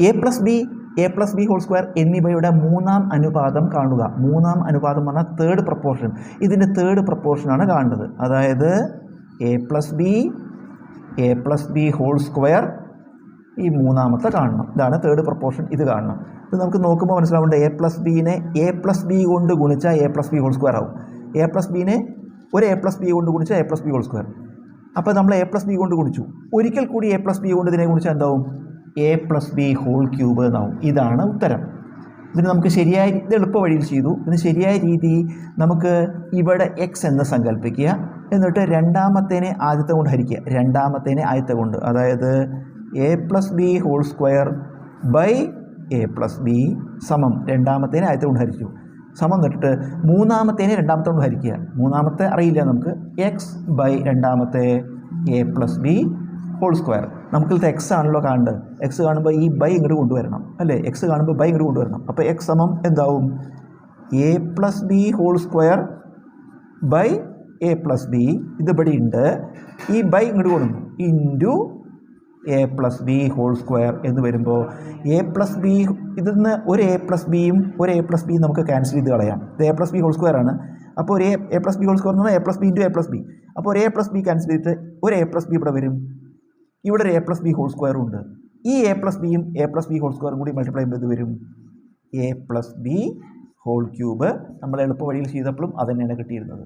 A plus B A plus B whole square എന്നിവയുടെ മൂന്നാം അനുപാതം കാണുക മൂന്നാം അനുപാതം പറഞ്ഞാൽ തേർഡ് പ്രപ്പോർഷൻ ഇതിന്റെ തേർഡ് പ്രപ്പോർഷനാണ് കാണുന്നത് അതായത് A plus B A plus B whole square ഈ മൂന്നാമത്തെ കാണണം ഇതാണ് തേർഡ് പ്രപ്പോർഷൻ ഇത് കാണണം ഇത് നമുക്ക് നോക്കുമ്പോൾ മനസ്സിലാവേണ്ടത് എ പ്ലസ് ബീനെ എ പ്ലസ് ബി കൊണ്ട് ഗുണിച്ചാൽ A plus B whole square ആവും എ പ്ലസ് ബീനെ ഒരു എ പ്ലസ് ബി കൊണ്ട് ഗുണിച്ചാൽ A plus B whole square അപ്പോൾ നമ്മൾ എ പ്ലസ് ബി കൊണ്ട് ഗുണിച്ചു ഒരിക്കൽ കൂടി എ പ്ലസ് ബി കൊണ്ട് ഇതിനെ ഗുണിച്ചാൽ എന്താവും A plus B whole cube എന്നാവും. ഇതാണ് ഉത്തരം. ഇതിന് നമുക്ക് ശരിയായ ഇത് എളുപ്പ വഴിയിൽ ചെയ്തു. ഇതിന് ശരിയായ രീതി നമുക്ക് ഇവിടെ എക്സ് എന്ന് സങ്കല്പിക്കുക എന്നിട്ട് രണ്ടാമത്തേനെ ആദ്യത്തെ കൊണ്ട് ഹരിക്കുക. രണ്ടാമത്തേനെ ആദ്യത്തെ കൊണ്ട്. അതായത് A plus B whole square by A plus B സമം. രണ്ടാമത്തേനെ ആദ്യത്തെ കൊണ്ട് ഹരിച്ചു. സമം തൊട്ടിട്ട് മൂന്നാമത്തേനെ രണ്ടാമത്തെ കൊണ്ട് ഹരിക്കുക. മൂന്നാമത്തെ അറിയില്ല നമുക്ക്. എക്സ് ബൈ രണ്ടാമത്തെ A plus B whole square നമുക്കിത് എക്സ് ആണല്ലോ കാണേണ്ടത് എക്സ് കാണുമ്പോൾ ഈ ബൈ ഇങ്ങോട്ട് കൊണ്ടുവരണം അല്ലേ എക്സ് കാണുമ്പോൾ ബൈ ഇങ്ങോട്ട് കൊണ്ടുവരണം അപ്പോൾ എക്സ് സമം എന്താവും A plus B whole square by A plus B ഇതുപടി ഉണ്ട് ഈ ബൈ ഇങ്ങോട്ട് കൊടുക്കുന്നു into A plus B whole square എന്ന് വരുമ്പോൾ എ പ്ലസ് ബി ഇതിൽ നിന്ന് ഒരു എ പ്ലസ് ബിയും ഒരു എ പ്ലസ് ബിയും നമുക്ക് ക്യാൻസൽ ചെയ്ത് കളയാം ഇത് A plus B whole square ആണ് അപ്പോൾ ഒരു A plus B whole square എന്ന് പറഞ്ഞാൽ A plus B into A plus B അപ്പോൾ ഒരു എ പ്ലസ് ബി ക്യാൻസൽ ചെയ്തിട്ട് ഒരു എ പ്ലസ് ബി ഇവിടെ വരും ഇവിടെ ഒരു എ പ്ലസ് ബി ഹോൾ സ്ക്വയറും ഉണ്ട്. ഈ എ പ്ലസ് ബിയും എ പ്ലസ് ബി ഹോൾ സ്ക്വയറും കൂടി മൾട്ടിപ്ലൈ ചെയ്യുമ്പോൾ ഇത് വരും? A plus B whole cube നമ്മൾ എളുപ്പ വഴിയിൽ ചെയ്തപ്പോഴും അത് തന്നെയാണ് കിട്ടിയിരുന്നത്.